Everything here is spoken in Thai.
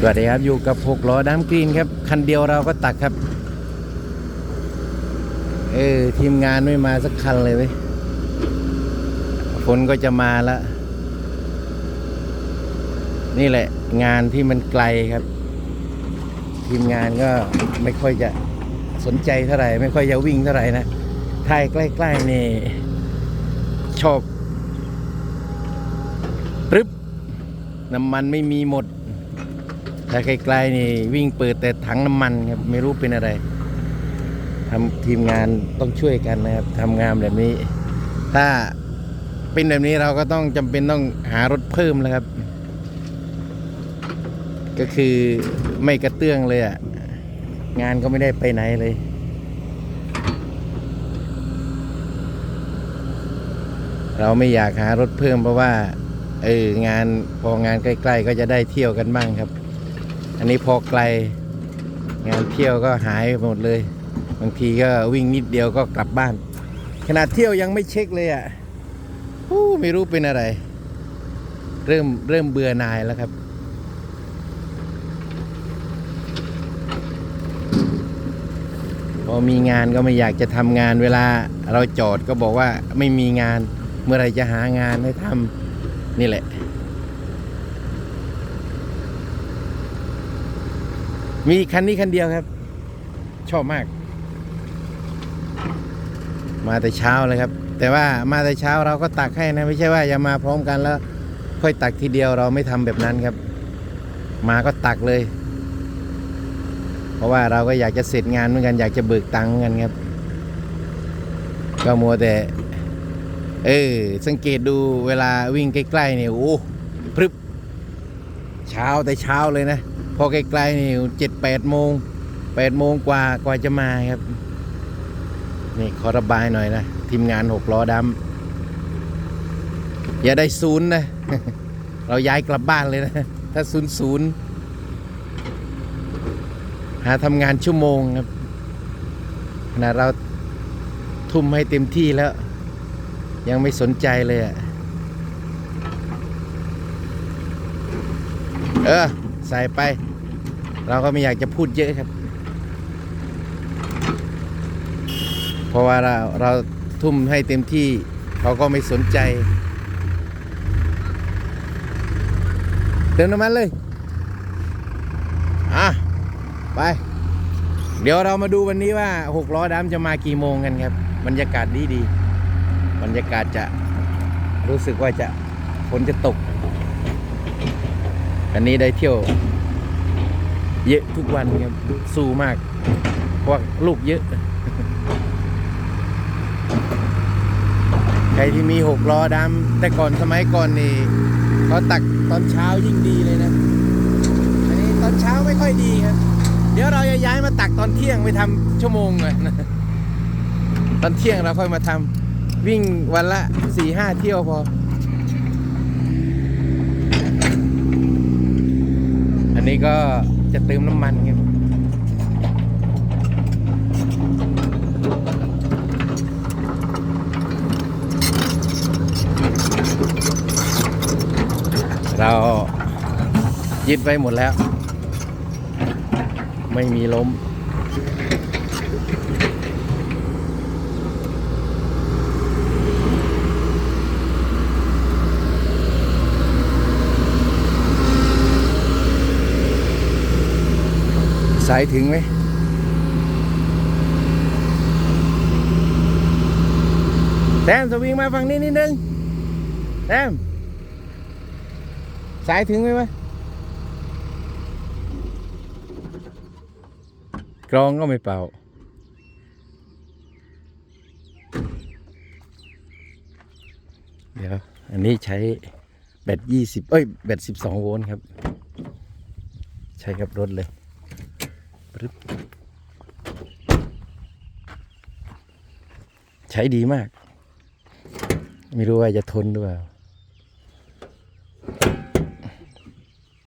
สวัสดีครับอยู่กับหกล้อน้ำกรีนครับคันเดียวเราก็ตักครับ เออทีมงานไม่มาสักคันเลยเว้ยฝนก็จะมาแล้วนี่แหละ งานที่มันไกลครับ ทีมงานก็ไม่ค่อยจะสนใจเท่าไหร่ ไม่ค่อยจะวิ่งเท่าไหร่นะถ้าใกล้ๆนี่ชอบปึ๊บน้ำมันไม่มีหมด ถ้าไกลๆนี่วิ่งเปิดแต่ถังน้ำมันครับไม่รู้เป็นอะไรทำทีมงานต้องช่วยกันนะครับทำงานแบบนี้ ถ้าเป็นแบบนี้เราก็ต้องจำเป็นต้องหารถเพิ่มแล้วครับ ก็คือไม่กระเตื้องเลยอะ่ะงานก็ไม่ได้ไปไหนเลยเราไม่อยากหารถเพิ่มเพราะว่าเอองานพองานใกล้ ๆ ก็จะได้เที่ยวกันบ้างครับ อันนี้พอไกล งานเที่ยวก็หายหมดเลย บางทีก็วิ่งนิดเดียวก็กลับบ้าน ขนาดเที่ยวยังไม่เช็คเลยอะ่ะไม่รู้เป็นอะไร เริ่มเริ่มเบื่อนายแล้วครับพอมีงานก็ไม่อยากจะทำงานเวลาเราจอดก็บอกว่าไม่มีงานเมื่อไรจะหางานให้ทำนี่แหละ มีคันนี้คันเดียวครับ ชอบมาก มาแต่เช้าเลยครับ แต่ว่ามาแต่เช้าเราก็ตักให้นะ ไม่ใช่ว่าจะมาพร้อมกันแล้ว ค่อยตักทีเดียวเราไม่ทำแบบนั้นครับ มาก็ตักเลย เพราะว่าเราก็อยากจะเสร็จงานเหมือนกันอยากจะเบิกตังค์เหมือนกันครับ ก็มัวแต่ เออสังเกตดูเวลาวิ่งใกล้ๆเนี่ยโอ้พรึบเช้าแต่เช้าเลยนะ พอใกลๆนี่เจ็ดแปดโมงแปดโมงกว่ากว่าจะมาครับ นี่ขอระบายหน่อยนะ ทีมงานหกล้อดำอย่าได้ศูนย์นะ เราย้ายกลับบ้านเลยนะ ถ้าศูนย์ศูนย์หาทำงานชั่วโมงครับขณะเราทุ่มให้เต็มที่แล้ว ยังไม่สนใจเลยอะเออ ใส่ไป เราก็ไม่อยากจะพูดเยอะครับ เพราะว่าเราเราทุ่มให้เต็มที่เขาก็ไม่สนใจเติมน้ำมันเลย อะ ไป เดี๋ยวเรามาดูวันนี้ว่าหกล้อดำจะมากี่โมงกันครับ บรรยากาศดีดี บรรยากาศจะรู้สึกว่าจะฝนจะตก อันนี้ได้เที่ยว เยอะทุกวันครับสู้มากเพราะลูกเยอะ ใครที่มีหกล้อดำแต่ก่อนสมัยก่อนนี่เขาตักตอนเช้ายิ่งดีเลยนะ อันนี้ตอนเช้าไม่ค่อยดีครับ เดี๋ยวเราจะย้ายมาตักตอนเที่ยงไปทำชั่วโมงเลยนะตอนเที่ยงเราค่อยมาทำวิ่งวันละสี่ห้าเที่ยวพออันนี้ก็ จะเติมน้ำมันครับเรายึดไว้หมดแล้ว ไม่มีล้ม สายถึงไหมแต้มสวิงมาฝั่งนี้นิดนึงแต้มสายถึงไหมวะกรองก็ไม่เป่า เดี๋ยว อันนี้ใช้แบตยี่สิบเอ้ย แบตสิบสองโวลต์ครับ ใช้กับรถเลย ใช้ดีมาก ไม่รู้ว่าจะทนหรือเปล่า